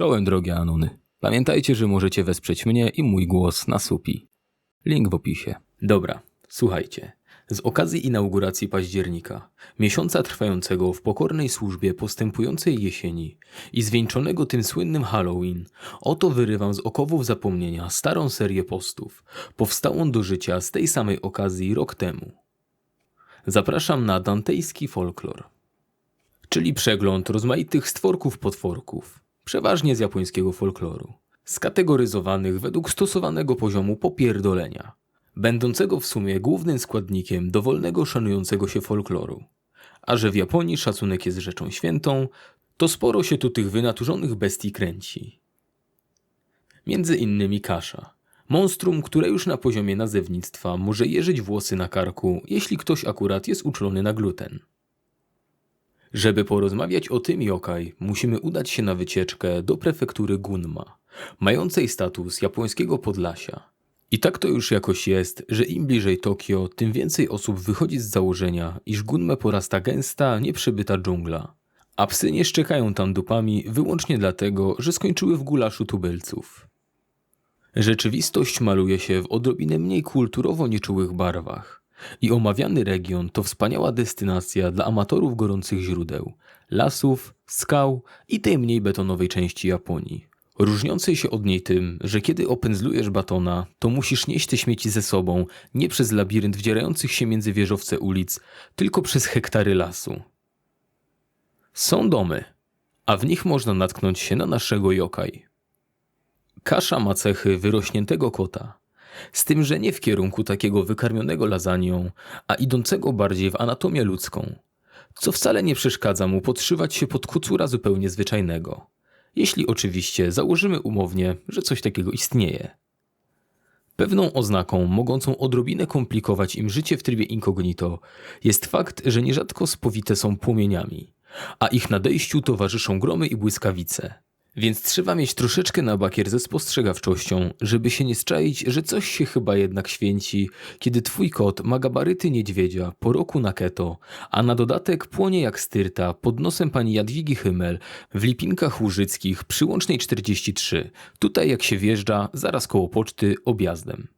Czołem drogie Anuny. Pamiętajcie, że możecie wesprzeć mnie i mój głos na supi. Link w opisie. Dobra, słuchajcie. Z okazji inauguracji października, miesiąca trwającego w pokornej służbie postępującej jesieni i zwieńczonego tym słynnym Halloween, oto wyrywam z okowów zapomnienia starą serię postów, powstałą do życia z tej samej okazji rok temu. Zapraszam na dantejski folklor, czyli przegląd rozmaitych stworków potworków, przeważnie z japońskiego folkloru, skategoryzowanych według stosowanego poziomu popierdolenia, będącego w sumie głównym składnikiem dowolnego szanującego się folkloru. A że w Japonii szacunek jest rzeczą świętą, to sporo się tu tych wynaturzonych bestii kręci. Między innymi kasza. Monstrum, które już na poziomie nazewnictwa może jeżyć włosy na karku, jeśli ktoś akurat jest uczulony na gluten. Żeby porozmawiać o tym yokai, musimy udać się na wycieczkę do prefektury Gunma, mającej status japońskiego Podlasia. I tak to już jakoś jest, że im bliżej Tokio, tym więcej osób wychodzi z założenia, iż Gunmę porasta gęsta, nieprzybyta dżungla. A psy nie szczekają tam dupami wyłącznie dlatego, że skończyły w gulaszu tubylców. Rzeczywistość maluje się w odrobinę mniej kulturowo nieczułych barwach. I omawiany region to wspaniała destynacja dla amatorów gorących źródeł, lasów, skał i tej mniej betonowej części Japonii. Różniącej się od niej tym, że kiedy opędzlujesz batona, to musisz nieść te śmieci ze sobą nie przez labirynt wdzierających się między wieżowce ulic, tylko przez hektary lasu. Są domy, a w nich można natknąć się na naszego yokai. Kasza ma cechy wyrośniętego kota, z tym, że nie w kierunku takiego wykarmionego lasagną, a idącego bardziej w anatomię ludzką, co wcale nie przeszkadza mu podszywać się pod kucura zupełnie zwyczajnego. Jeśli oczywiście założymy umownie, że coś takiego istnieje. Pewną oznaką mogącą odrobinę komplikować im życie w trybie incognito jest fakt, że nierzadko spowite są płomieniami, a ich nadejściu towarzyszą gromy i błyskawice. Więc trzeba mieć troszeczkę na bakier ze spostrzegawczością, żeby się nie strzaić, że coś się chyba jednak święci, kiedy twój kot ma gabaryty niedźwiedzia po roku na keto, a na dodatek płonie jak styrta pod nosem pani Jadwigi Hymel w Lipinkach Łużyckich przy łącznej 43, tutaj jak się wjeżdża, zaraz koło poczty, objazdem.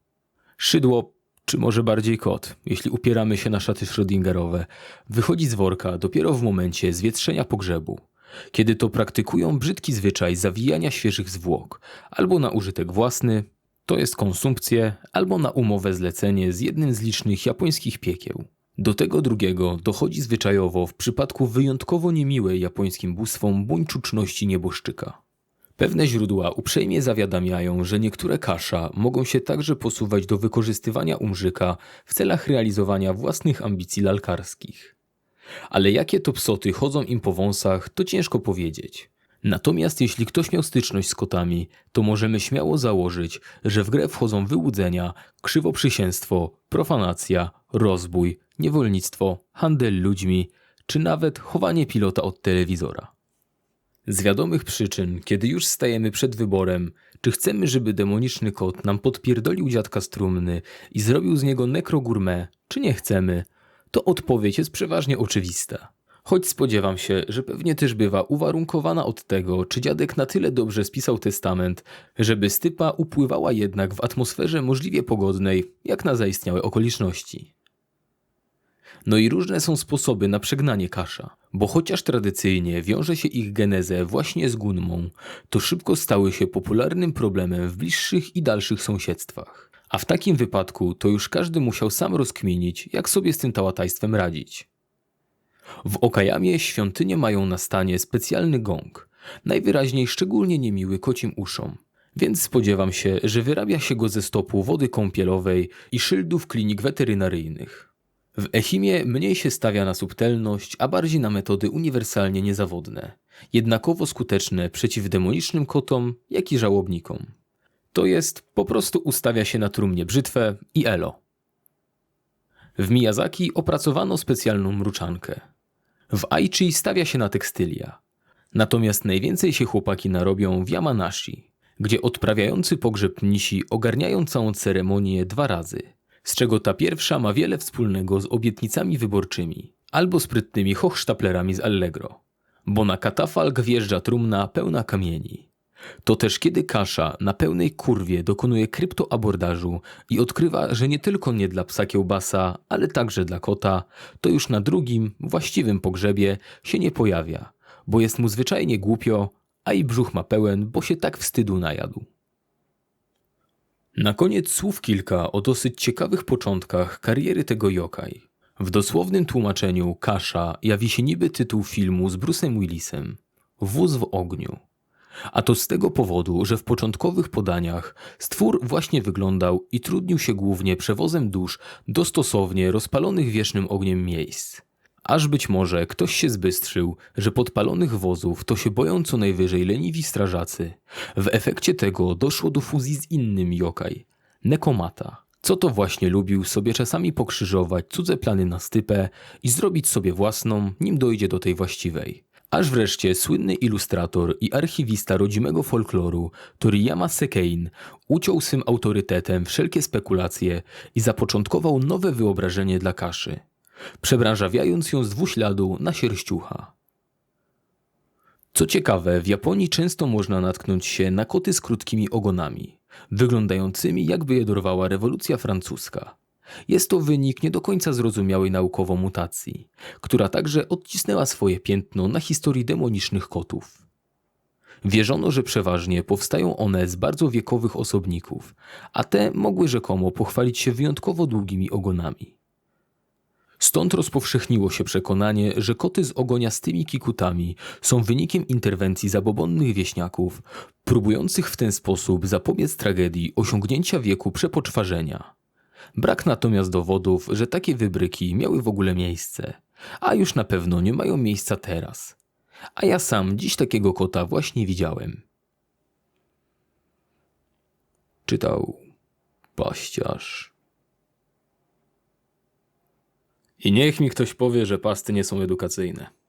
Szydło, czy może bardziej kot, jeśli upieramy się na szaty Schrödingerowe, wychodzi z worka dopiero w momencie zwietrzenia pogrzebu kiedy to praktykują brzydki zwyczaj zawijania świeżych zwłok, albo na użytek własny, to jest konsumpcję, albo na umowę zlecenie z jednym z licznych japońskich piekieł. Do tego drugiego dochodzi zwyczajowo w przypadku wyjątkowo niemiłej japońskim bóstwom buńczuczności nieboszczyka. Pewne źródła uprzejmie zawiadamiają, że niektóre kasza mogą się także posuwać do wykorzystywania umrzyka w celach realizowania własnych ambicji lalkarskich. Ale jakie to psoty chodzą im po wąsach, to ciężko powiedzieć. Natomiast jeśli ktoś miał styczność z kotami, to możemy śmiało założyć, że w grę wchodzą wyłudzenia, krzywoprzysięstwo, profanacja, rozbój, niewolnictwo, handel ludźmi, czy nawet chowanie pilota od telewizora. Z wiadomych przyczyn, kiedy już stajemy przed wyborem, czy chcemy, żeby demoniczny kot nam podpierdolił dziadka z trumny i zrobił z niego nekrogurmę, czy nie chcemy, to odpowiedź jest przeważnie oczywista. Choć spodziewam się, że pewnie też bywa uwarunkowana od tego, czy dziadek na tyle dobrze spisał testament, żeby stypa upływała jednak w atmosferze możliwie pogodnej, jak na zaistniałe okoliczności. No i różne są sposoby na przegnanie kasza, bo chociaż tradycyjnie wiąże się ich genezę właśnie z gunmą, to szybko stały się popularnym problemem w bliższych i dalszych sąsiedztwach. A w takim wypadku to już każdy musiał sam rozkminić, jak sobie z tym tałatajstwem radzić. W Okajamie świątynie mają na stanie specjalny gong, najwyraźniej szczególnie niemiły kocim uszom, więc spodziewam się, że wyrabia się go ze stopu wody kąpielowej i szyldów klinik weterynaryjnych. W Echimie mniej się stawia na subtelność, a bardziej na metody uniwersalnie niezawodne, jednakowo skuteczne przeciw demonicznym kotom, jak i żałobnikom. To jest po prostu ustawia się na trumnie brzytwę i elo. W Miyazaki opracowano specjalną mruczankę. W Aichi stawia się na tekstylia. Natomiast najwięcej się chłopaki narobią w Yamanashi, gdzie odprawiający pogrzeb nisi ogarniają całą ceremonię dwa razy, z czego ta pierwsza ma wiele wspólnego z obietnicami wyborczymi albo sprytnymi hochsztaplerami z Allegro, bo na katafalk wjeżdża trumna pełna kamieni To też kiedy Kasza na pełnej kurwie dokonuje kryptoabordażu i odkrywa, że nie tylko nie dla psa kiełbasa, ale także dla kota, to już na drugim, właściwym pogrzebie się nie pojawia, bo jest mu zwyczajnie głupio, a i brzuch ma pełen, bo się tak wstydu najadł. Na koniec słów kilka o dosyć ciekawych początkach kariery tego yokai. W dosłownym tłumaczeniu Kasza jawi się niby tytuł filmu z Bruce'em Willisem Wóz w ogniu. A to z tego powodu, że w początkowych podaniach stwór właśnie wyglądał i trudnił się głównie przewozem dusz do stosownie rozpalonych wiecznym ogniem miejsc. Aż być może ktoś się zbystrzył, że podpalonych wozów to się boją co najwyżej leniwi strażacy. W efekcie tego doszło do fuzji z innym yokai, Nekomata. Co to właśnie lubił sobie czasami pokrzyżować cudze plany na stypę i zrobić sobie własną, nim dojdzie do tej właściwej. Aż wreszcie słynny ilustrator i archiwista rodzimego folkloru Toriyama Sekein uciął swym autorytetem wszelkie spekulacje i zapoczątkował nowe wyobrażenie dla kaszy, przebranżawiając ją z dwuśladu na sierściucha. Co ciekawe, w Japonii często można natknąć się na koty z krótkimi ogonami, wyglądającymi jakby je dorwała rewolucja francuska. Jest to wynik nie do końca zrozumiałej naukowo mutacji, która także odcisnęła swoje piętno na historii demonicznych kotów. Wierzono, że przeważnie powstają one z bardzo wiekowych osobników, a te mogły rzekomo pochwalić się wyjątkowo długimi ogonami. Stąd rozpowszechniło się przekonanie, że koty z ogoniastymi kikutami są wynikiem interwencji zabobonnych wieśniaków, próbujących w ten sposób zapobiec tragedii osiągnięcia wieku przepoczwarzenia. Brak natomiast dowodów, że takie wybryki miały w ogóle miejsce, a już na pewno nie mają miejsca teraz. A ja sam dziś takiego kota właśnie widziałem. Czytał paściarz. I niech mi ktoś powie, że pasty nie są edukacyjne.